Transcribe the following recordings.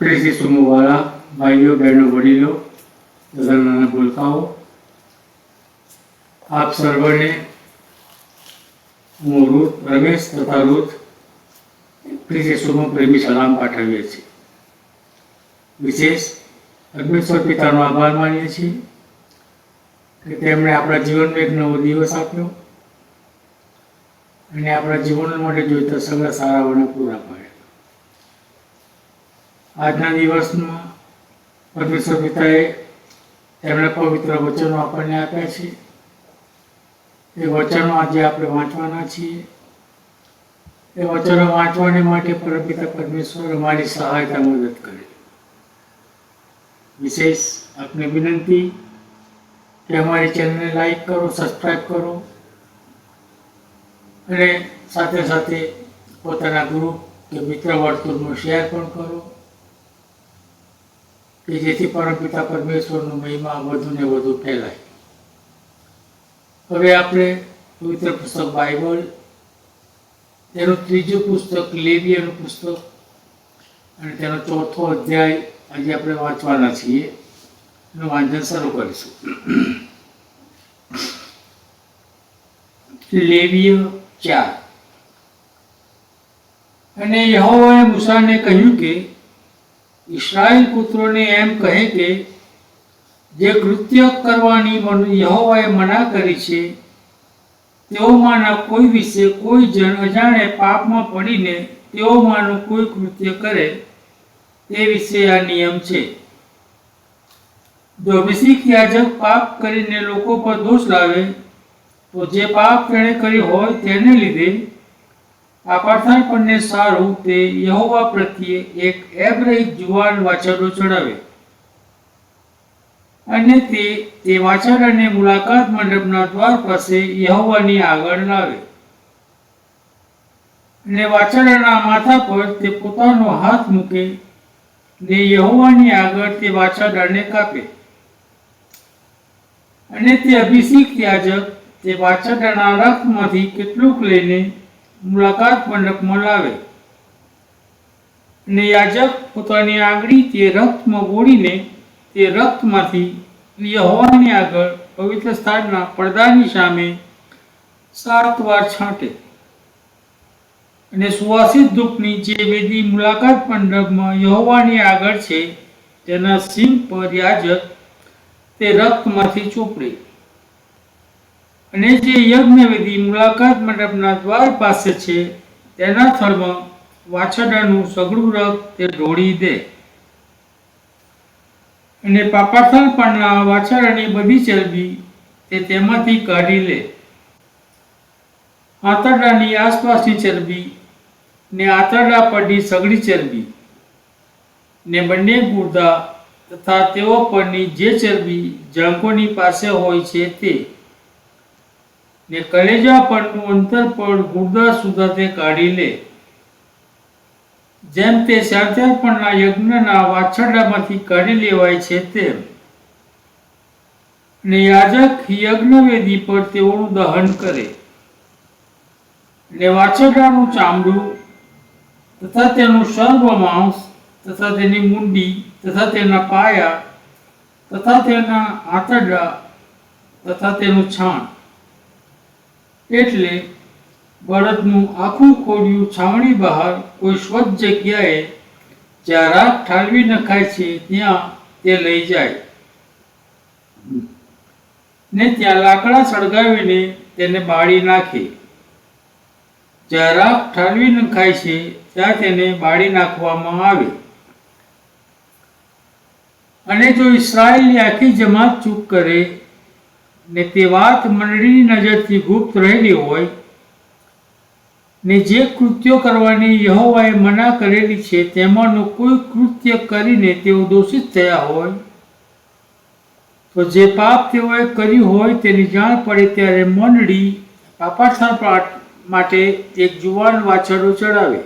પ્રેસી વાળા ભાઈઓ, બહેનો, વડીલો તથા નાના ભૂલકાઓ આપ સર્વને હું રૂથ, રમેશ તથા રૂથ પ્રેસી સમૂહ પ્રેમી સલામ પાઠવીએ છીએ. વિશેષ અગ્નિશ્વર પિતાનો આભાર માનીએ છીએ કે તેમણે આપણા જીવનમાં એક નવો દિવસ આપ્યો અને આપણા જીવન માટે જોઈતા સગા સારાઓને પૂરા પાડ્યા. આજના દિવસમાં પરમેશ્વર પિતાએ એમણે પવિત્ર વચનો આપણને આપ્યા છે. એ વચનો આજે આપણે વાંચવાના છીએ. એ વચનો વાંચવાને માટે પરમપિતા પરમેશ્વર અમારી સહાયતા મદદ કરે વિશેષ આપને વિનંતી કે અમારી ચેનલને લાઈક કરો સબસ્ક્રાઈબ કરો અને સાથે સાથે પોતાના ગ્રુપ કે મિત્ર વર્તુળમાં શેર પણ કરો. કે જેથી પરમપિતા પરમેશ્વરનો મહિમા વધુ ને વધુ ફેલાય. હવે આપણે પવિત્ર પુસ્તક બાઇબલ, તેનું ત્રીજું પુસ્તક લેવીયનું પુસ્તક, અને તેનો ચોથો અધ્યાય આજે આપણે વાંચવાના છીએ, એનું વાંચન શરૂ કરીશું. લેવીય ચાર. અને યહોવાએ મૂસાને કહ્યું કે ઇસ્રાયેલ પુત્રોને એમ કહે કે, જે કૃત્ય કરવાની યહોવાએ મના કરી છે, તેઓમાંના કોઈ વિશે કોઈ જણ અજાણે પાપમાં પડીને તેઓમાંનું કોઈ કૃત્ય કરે, તે વિશે આ નિયમ છે. જો અભિષેક યાજક પાપ કરીને લોકો પર દોષ લાવે, તો જે પાપ તેણે કર્યું હોય તેને લીધે આ પાથરપણને સારું તે યહોવા પ્રત્યે એક એબ્રહિત જુવાન વાછરડો ચડાવે. અને તે તે વાછરડાને મુલાકાત મંડપના દ્વાર પાસે યહોવાની આગળ લાવે. અને વાછરડાના માથા પર તે પોતાનો હાથ મૂકે ને યહોવાની આગળ તે વાછરડાને કાપે. અને તે અભિષેક યાજક તે વાછરડાના રક્તમાંથી કેટલુંક લઈને મુલાકાત મંડપમાં લાવે. અને યાજક પોતાની આંગળી તે રક્તમાં બોળીને તે રક્તમાંથી યહોવાની આગળ પવિત્ર સ્થાનના પડદાની સામે સાત વાર છાંટે. અને સુવાસિત ધૂપની જે વેદી મુલાકાત મંડપમાં યહોવાની આગળ છે, તેના સિંહ પર યાજક તે રક્તમાંથી ચોપડે. અને જે યજ્ઞવેદી મુલાકાત મંડપના દ્વાર પાસે છે, તેના થળમાં વાછરડાનું સગડું રથ તે ઢોળી દે. અને પાપાથલ પરના વાછરડાની બધી ચરબી તે તેમાંથી કાઢી લે. આંતરડાની આસપાસની ચરબી ને આંતરડા પરની સઘળી ચરબી ને બંને ગુર્દા તથા તેઓ પરની જે ચરબી જંકોની પાસે હોય છે તે ને કલેજા પરનું અંતર પણ ગુર્દા સુધા તે કાઢી લે. જેમ તે પરના યજ્ઞના વાછરડામાંથી કાઢી લેવાય છે તેમ. ને યાજક યજ્ઞવેદી પર તેઓનું દહન કરે. ને વાછરડાનું ચામડું તથા તેનું સર્વ માંસ તથા તેની મુંડી તથા તેના પાયા તથા તેના આંતરડા તથા તેનું છાણ એટલે બળદનું આખું ખોડિયું છાવણી બહાર કોઈ સ્વચ્છ જગ્યાએ જ્યાં રાત ઠાલવી નખાય છે, ત્યાં તે લઈ જાય. ને ત્યાં લાકડા સળગાવીને તેને બાળી નાખે. જ્યાં રાખ ઠાલવી નખાય છે, ત્યાં તેને બાળી નાખવામાં આવે. અને જો ઈસરાયલની આખી જમાત ચૂપ કરે ને તે વાત મંડળીની નજરથી ગુપ્ત રહેલી હોય, ને જે કૃત્યો કરવાની યહોવાએ મના કરેલી છે, તેમાંનું કોઈ કૃત્ય કરીને તેઓ દોષિત થયા હોય. તો જે પાપ તેઓએ કર્યું હોય તેની જાણ પડે ત્યારે મંડળી પાપાથા માટે એક જુવાન વાછરડો ચડાવે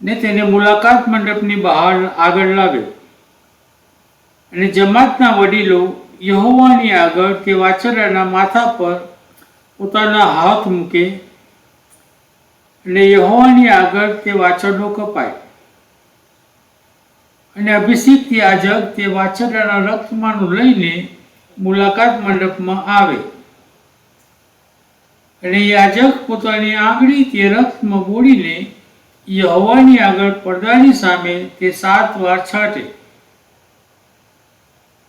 ને તેને મુલાકાત મંડપની બહાર આગળ લાવે. અને જમાતના વડીલો યહોવાની આગળ તે વાછરડાના માથા પર પોતાના હાથ મૂકે અને યહોવાની આગળ તે વાછરડો કપાય. અને અભિષિક્ત યાજક તે વાછરડાના રક્તમાંનું લઈને મુલાકાત મંડપમાં આવે. અને યાજક પોતાની આંગળી તે રક્તમાં બોળીને યહવાની આગળ પડદાની સામે તે સાત વાર છાંટે.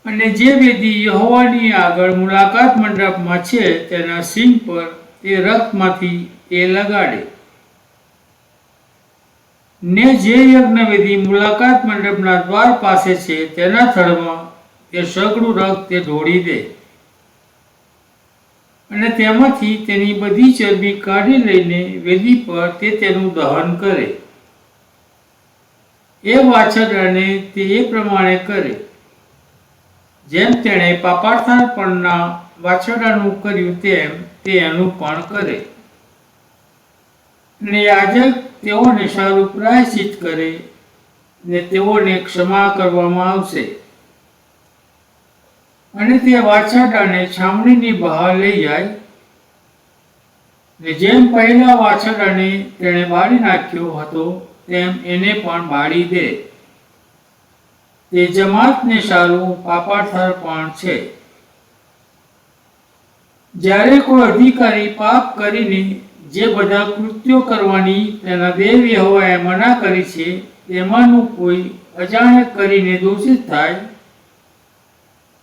અને જે વેદી યહોવાની આગળ મુલાકાત મંડપમાં છે, તેના સિંહ પર તે રક્તમાંથી તે લગાડે. ને જે યજ્ઞવેદી મુલાકાત મંડપના દ્વાર પાસે છે, તેના થડમાં તે સગડું રક્ત તે ઢોળી દે. અને તેમાંથી તેની બધી ચરબી કાઢી લઈને વેદી પર તે તેનું દહન કરે. એ વાછરડાને તે એ પ્રમાણે કરે. જેમ તેણે પાપાર્થન પણના વાછરડાનું કર્યું તેમ તે એનું કરે. અને યાજક તેઓને સારું પ્રાયશ્ચિત કરે ને તેઓને ક્ષમા કરવામાં આવશે. અને તે વાછરડાને છામણીની બહાર લઈ જાય ને જેમ પહેલા વાછરડાને તેણે બાળી નાખ્યો હતો, તેમ એને પણ બાળી દે. તે જમાતને સારું પાપાથર પણ છે. જ્યારે કોઈ અધિકારી પાપ કરીને જે બધા કૃત્યો કરવાની તેના દેવ યહોવાએ મના કરી છે, તેમાંનું કોઈ અજાણે કરીને દોષિત થાય?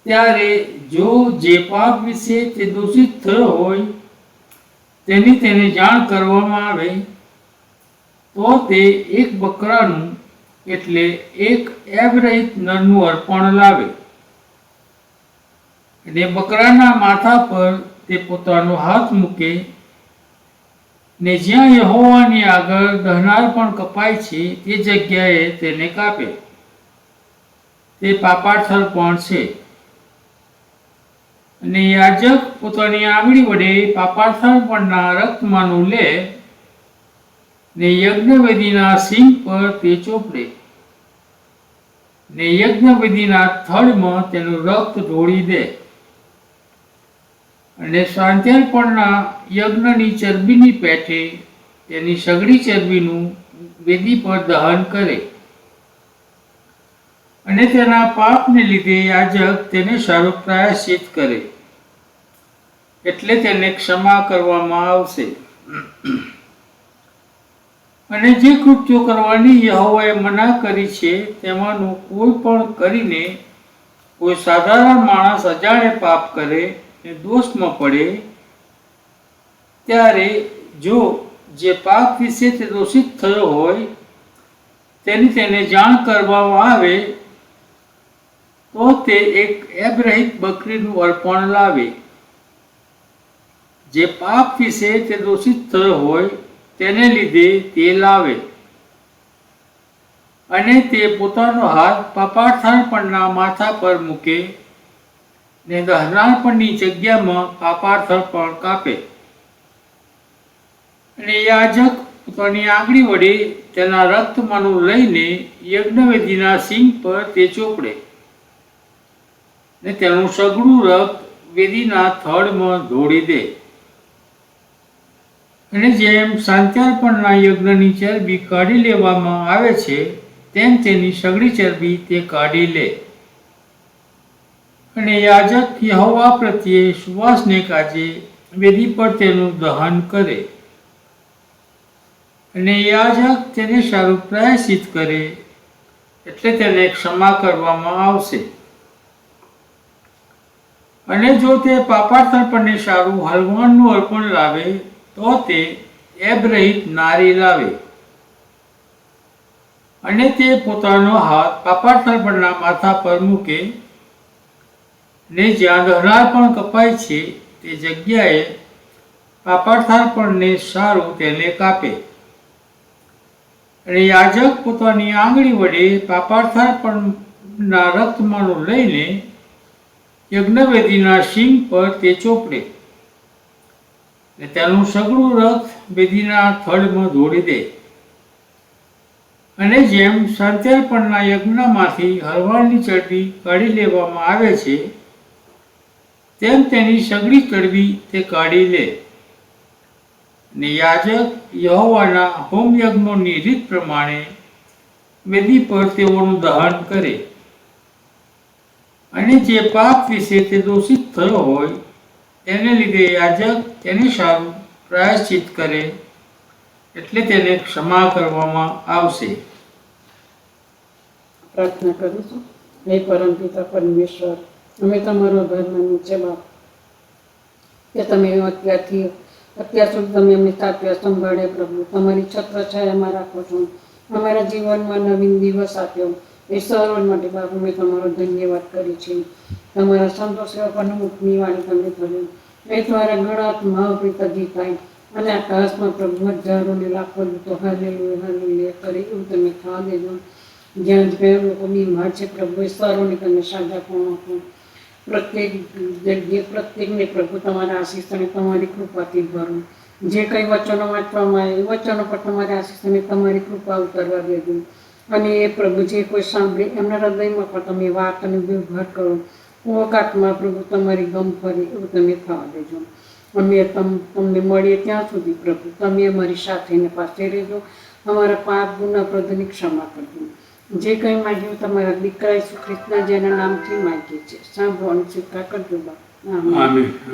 ત્યારે જો જે પાપ વિશે તે દોષિત થયો હોય, તેની તેને જાણ કરવામાં આવે, તો તે એક બકરાનું એટલે એક એવરેજ નરનું અર્પણ લાવે. અને બકરાના માથા પર તે પોતાનો હાથ મૂકે ને જ્યાં યહોવાની આગળ દહનાર પણ કપાય છે, તે જગ્યાએ તેને કાપે. તે પાપાથર પણ છે. અને યાજક પોતાની આંગળી વડે પાપાથર પણના રક્તમાંનું લે ને યજ્ઞવેદીના સિંહ પર તે ચોપડે ને યજ્ઞવિધિના થળમાં તેનું રક્ત ઢોળી દે. અને સાંત્યાર્પણના યજ્ઞની ચરબીની પેઠે તેની સગડી ચરબીનું વેદી પર દહન કરે. અને તેના પાપને લીધે યાજક તેને સારું પ્રાયશ્ચિત કરે. એટલે તેને ક્ષમા કરવામાં આવશે. અને જે કૃત્યો કરવાની યહોવાએ મના કરી છે, તેમાંનું કોઈ પણ કરીને કોઈ સાધારણ માણસ અજાણે પાપ કરે ને દોષમાં પડે, ત્યારે જો જે પાપ વિશે તે દોષિત થયો હોય, તેની તેને જાણ કરવામાં આવે, તો તે એક એબરહિત બકરીનું અર્પણ લાવે. જે પાપ વિશે તે દોષિત થયો હોય તેને લીધે તે લાવે. અને તે પોતાનો હાથ પાપાર્થાર્પણના માથા પર મૂકે ને દહનાર્પણની જગ્યામાં પાપાર્થાર્પણ કાપે. અને યાજક પોતાની આંગળી વડે તેના રક્તમાંનું લઈને યજ્ઞવેદીના સિંહ પર તે ચોપડે. ને તેનું સઘળું રક્ત વેદીના થડમાં ઢોળી દે. અને જેમ શાંત્યાર્પણના યજ્ઞની ચરબી કાઢી લેવામાં આવે છે, તેમ તેની સગળી ચરબી તે કાઢી લે. અને યાજક યહોવા પ્રત્યે સુવાસને કાજે વેદી પર તેનું દહન કરે. અને યાજક તેને સારું પ્રાયશ્ચિત કરે, એટલે તેને ક્ષમા કરવામાં આવશે. અને જો તે પાપાર્પણને સારું હલવાનનું અર્પણ લાવે તો તે એબરહિત નારી લાવે. અને તે પોતાનો હાથ પાપાર્પણના માથા પર મૂકે. ને જ્યાં દહનાર પણ કપાય છે, તે જગ્યાએ પાપાર્થાર્પણને સારું તેને કાપે. અને યાજક પોતાની આંગળી વડે પાપાર્થાર્પણના રક્તમાંનું લઈને યજ્ઞવેદીના સિંહ પર તે ચોપડે. ને તેનું સગળું રથ વેદીના થડમાં દોડી દે. અને જેમ સંત્યાર્પણના યજ્ઞમાંથી હળવાળની ચરબી કાઢી લેવામાં આવે છે, તેમ તેની સગળી ચરબી તે કાઢી લે. ને યાજક યહોવાના હોમ યજ્ઞોની રીત પ્રમાણે વેદી પર તેઓનું દહન કરે. અને જે પાપ વિશે તે દોષિત થયો હોય તેને લીધે યાજક તેની સારું પ્રાયશ્ચિત કરે એટલે તેને ક્ષમા કરવામાં આવશે. પ્રાર્થના કરું છું. હે પરમપિતા પરમેશ્વર, અમે તમારો ધર્મ છે બાપ. કે તમે અત્યારથી, અત્યાર સુધી તમે અમને તાપ્યા સંભાળે પ્રભુ. તમારી છત્ર છાયામાં રાખો છો. અમારા જીવનમાં નવીન દિવસ આપ્યો. એ સર્વ માટે બાપુ, મેં તમારો ધન્યવાદ કરી છે. તમારા સંતો સેવકોના મુખની વાણી તમે કર્યું. એ દ્વારા ઘણા મહાપ્રિતાજી થાય. અને આકાશમાં પ્રભુ હજારોને લાખો દૂતો હાલેલુયા લે કરે એવું તમે થવા દેજો જ્યાં જ્યાં લોકો બીમાર છે પ્રભુ સારોને તમે સાજા પણ આપો. પ્રત્યેક જગ્યાએ પ્રત્યેકને પ્રભુ તમારા આશીષ અને તમારી કૃપાથી ભરો. જે કંઈ વચનો વાંચવામાં આવે એ વચનો પર તમારા આશીષ અને તમારી કૃપા ઉતરવા દેજો. અને એ પ્રભુ જે કોઈ સાંભળે, એમના હૃદયમાં પણ તમે વાત અને વ્યવહાર કરો. ઓકાતમાં પ્રભુ તમારી ગમ ફરે એવું તમે થવા દેજો. અમે તમ, તમને મળીએ ત્યાં સુધી પ્રભુ. તમે અમારી સાથે ને પાસે રહેજો. અમારા પાપ, ગુના પ્રભુની ક્ષમા કરજો. જે કંઈ માગ્યું તમારા દીકરા ઈસુ ખ્રિસ્તના જેના નામથી માગીએ છીએ. સાંભળો અને સ્વીકાર કરજો બા.